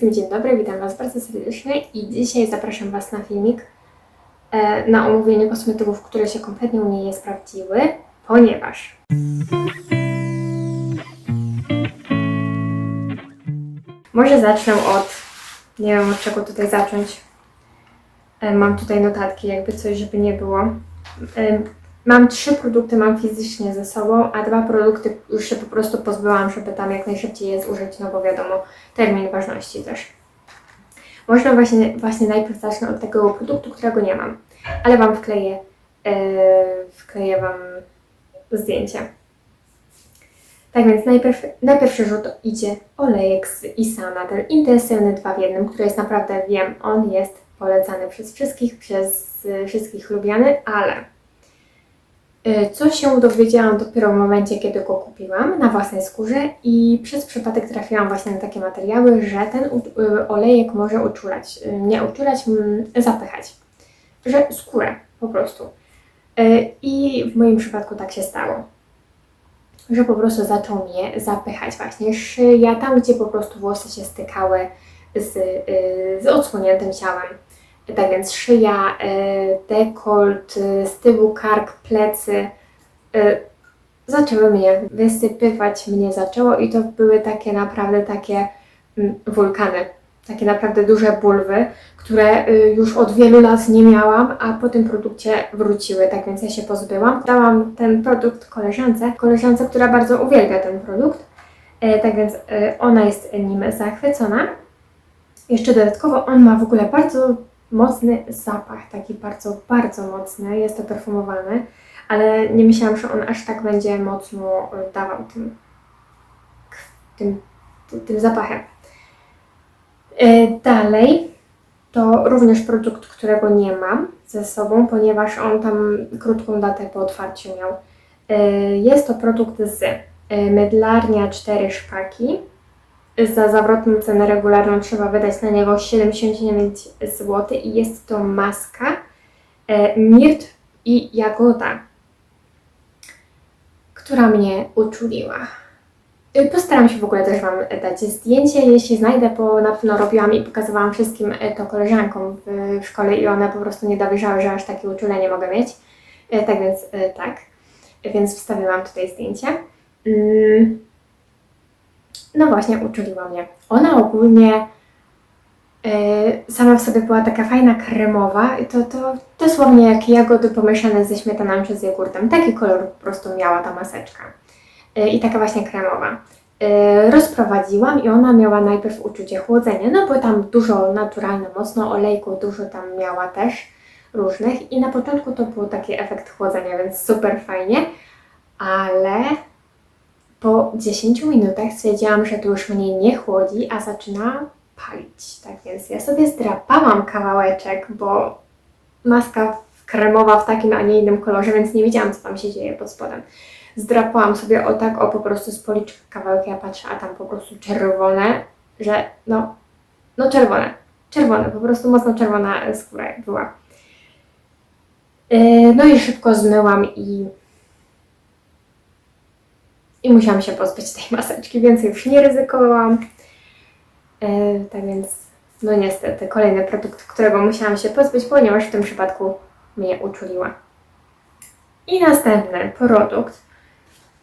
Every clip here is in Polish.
wszystkim dzień dobry, witam Was bardzo serdecznie i dzisiaj zapraszam Was na filmik e, na omówienie kosmetyków, które się kompletnie u mnie nie sprawdziły, ponieważ może zacznę od, nie wiem od czego tutaj zacząć. E, mam tutaj notatki, jakby coś, żeby nie było. Mam trzy produkty, mam fizycznie ze sobą, a dwa produkty już się po prostu pozbyłam, żeby tam jak najszybciej je zużyć, no bo wiadomo, termin ważności też. Można właśnie, właśnie najpierw zacznę od tego produktu, którego nie mam, ale Wam wkleję, yy, wkleję Wam zdjęcie. Tak więc najpierw, na pierwszy rzut idzie olejek z Isana, ten intensywny 2 w 1, który jest naprawdę, wiem, on jest polecany przez wszystkich, przez wszystkich lubiany, ale Co się dowiedziałam dopiero w momencie, kiedy go kupiłam na własnej skórze i przez przypadek trafiłam właśnie na takie materiały, że ten y, olejek może uczulać, y, nie uczulać, zapychać, że skórę po prostu. Y, I w moim przypadku tak się stało, że po prostu zaczął mnie zapychać właśnie szyja, tam gdzie po prostu włosy się stykały z, y, z odsłoniętym ciałem. Tak więc szyja, e, dekolt, e, z tyłu kark, plecy e, zaczęły mnie wysypywać, mnie zaczęło i to były takie naprawdę takie mm, wulkany, takie naprawdę duże bulwy, które y, już od wielu lat nie miałam, a po tym produkcie wróciły, tak więc ja się pozbyłam. Dałam ten produkt koleżance, koleżance, która bardzo uwielbia ten produkt, tak więc ona jest nim zachwycona. Jeszcze dodatkowo on ma w ogóle bardzo mocny zapach, taki bardzo, bardzo mocny, jest to perfumowany, ale nie myślałam, że on aż tak będzie mocno y, dawał tym, tym, tym zapachem. Y, Dalej to również produkt, którego nie mam ze sobą, ponieważ on tam krótką datę po otwarciu miał. Y, Jest to produkt z Mydlarnia 4 szpaki, za zawrotną cenę regularną trzeba wydać na niego 79 zł i jest to maska e, Mirt i Jagoda, która mnie uczuliła. E, Postaram się w ogóle też Wam dać zdjęcie, jeśli znajdę, bo na pewno robiłam i pokazywałam wszystkim e, to koleżankom w, szkole i one po prostu nie dowierzały, że aż takie uczulenie mogę mieć. Tak więc tak, więc wstawiłam tutaj zdjęcie. No właśnie, uczuliła mnie. Ona ogólnie e, sama w sobie była taka fajna kremowa i to, to dosłownie jak jagody pomieszane ze śmietaną czy z jogurtem. Taki kolor po prostu miała ta maseczka. E, I taka właśnie kremowa. E, rozprowadziłam i ona miała najpierw uczucie chłodzenia, no bo tam dużo naturalne, mocno olejku, dużo tam miała też różnych i na początku to był taki efekt chłodzenia, więc super fajnie, ale po 10 minutach stwierdziłam, że to już mnie nie chłodzi, a zaczyna palić. Tak więc ja sobie zdrapałam kawałeczek, bo maska kremowa w takim, a nie innym kolorze, więc nie wiedziałam, co tam się dzieje pod spodem. Zdrapałam sobie o tak, o po prostu z policzka kawałek, ja patrzę, a tam po prostu czerwone, że no, no czerwone, czerwone, po prostu mocno czerwona skóra była. Yy, No i szybko zmyłam i i musiałam się pozbyć tej maseczki, więc już nie ryzykowałam. E, tak więc, no niestety, kolejny produkt, którego musiałam się pozbyć, ponieważ w tym przypadku mnie uczuliła. I następny produkt,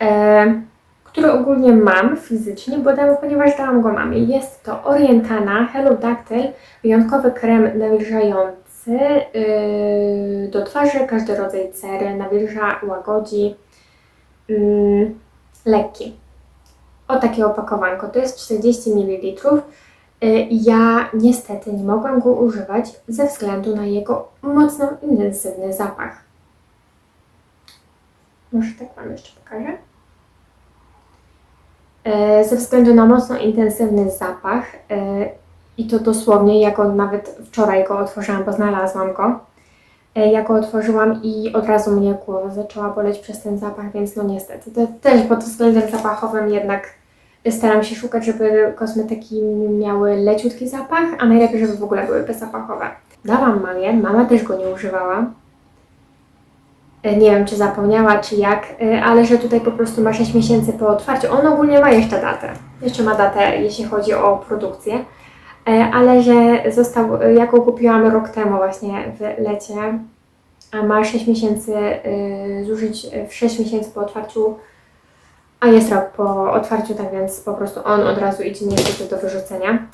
e, który ogólnie mam fizycznie, bo dam, ponieważ dałam go mamie. Jest to Orientana Hello Dactyl, wyjątkowy krem nawilżający yy, do twarzy, każdy rodzaj cery, nawilża, łagodzi. Ym, lekki. O takie opakowanko. To jest 40 ml. Y, Ja niestety nie mogłam go używać ze względu na jego mocno intensywny zapach. Może tak Wam jeszcze pokażę. Y, Ze względu na mocno intensywny zapach y, i to dosłownie, jak on nawet wczoraj go otworzyłam, bo znalazłam go. E, Ja go otworzyłam i od razu mnie głowa zaczęła boleć przez ten zapach, więc no niestety. To też pod względem zapachowym jednak staram się szukać, żeby kosmetyki miały leciutki zapach, a najlepiej, żeby w ogóle były bezzapachowe. Dałam mamie, mama też go nie używała. E, Nie wiem, czy zapomniała, czy jak, e, ale że tutaj po prostu ma 6 miesięcy po otwarciu. On ogólnie ma jeszcze datę. Jeszcze ma datę, jeśli chodzi o produkcję. E, ale że został, ja go kupiłam rok temu właśnie w lecie, a ma 6 miesięcy y, zużyć w 6 miesięcy po otwarciu, a jest rok po otwarciu, tak więc po prostu on od razu idzie niestety do wyrzucenia.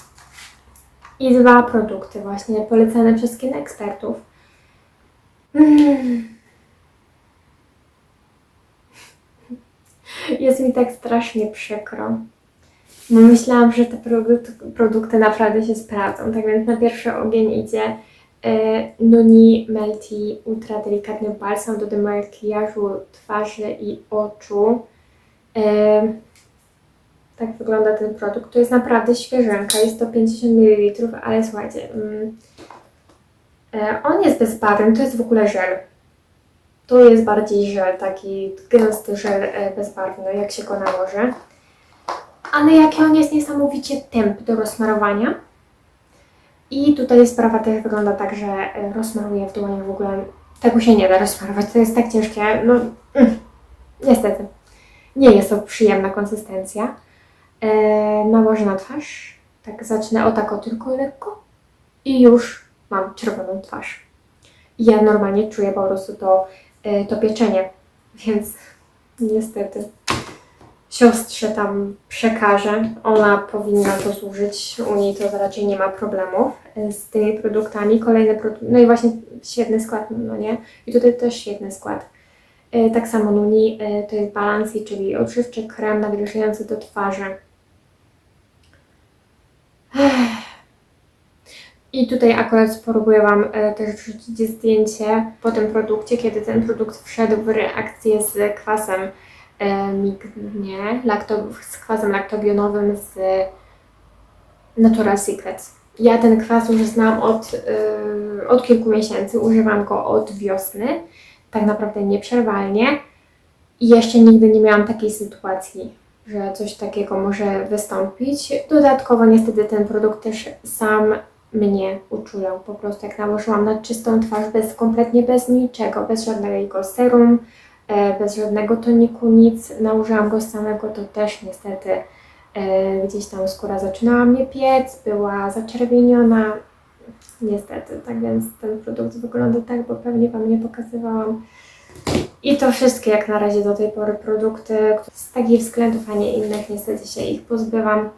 I dwa produkty właśnie polecane przez kin ekspertów. Mm. Jest mi tak strasznie przykro. No myślałam, że te produkty, naprawdę się sprawdzą. Tak więc na pierwszy ogień idzie e, Nuni Melty Ultra Delikatny Balsam do demakijażu twarzy i oczu. E, tak wygląda ten produkt. To jest naprawdę świeżynka. Jest to 50 ml, ale słuchajcie, mm, e, on jest bezbarwny. To jest w ogóle żel. To jest bardziej żel, taki gęsty żel bezbarwny, jak się go nałoży. Ale jaki on jest niesamowicie tępy do rozsmarowania. I tutaj sprawa też wygląda tak, że e, rozsmaruję w dłoni w ogóle. Tego się nie da rozsmarować, to jest tak ciężkie. No, mm, niestety. Nie jest to przyjemna konsystencja. E, nałożę na twarz. Tak zacznę o tak o tylko lekko. I już mam czerwoną twarz. I ja normalnie czuję po prostu to, e, to pieczenie. Więc niestety siostrze tam przekażę. Ona powinna to zużyć. U niej to raczej nie ma problemu e, z tymi produktami. Kolejny produkt, no i właśnie świetny skład, no nie? I tutaj też świetny skład. E, Tak samo Nuni e, to jest Balansi, czyli odżywczy krem nawilżający do twarzy. I tutaj akurat spróbuję Wam też wrzucić zdjęcie po tym produkcie, kiedy ten produkt wszedł w reakcję z kwasem e, mig, nie, lakto, z kwasem laktobionowym z Natural Secrets. Ja ten kwas już znam od, y, od kilku miesięcy, używam go od wiosny, tak naprawdę nieprzerwalnie i jeszcze nigdy nie miałam takiej sytuacji, że coś takiego może wystąpić. Dodatkowo niestety ten produkt też sam mnie uczulał, po prostu jak nałożyłam na czystą twarz, bez, kompletnie bez niczego, bez żadnego serum, bez żadnego toniku, nic, nałożyłam go samego, to też niestety e, gdzieś tam skóra zaczynała mnie piec, była zaczerwieniona. Niestety, tak więc ten produkt wygląda tak, bo pewnie Wam nie pokazywałam. I to wszystkie jak na razie do tej pory produkty. Z takich względów, a nie innych, niestety się ich pozbywam.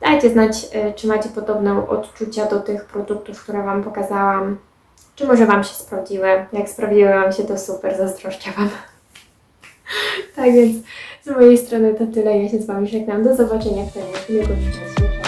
Dajcie znać, e, czy macie podobne odczucia do tych produktów, które Wam pokazałam. Czy może Wam się sprawdziły? Jak sprawdziły Wam się, to super, zazdroszczę Wam. tak więc z mojej strony to tyle. Ja się z Wami żegnam. Do zobaczenia w kolejnym filmiku.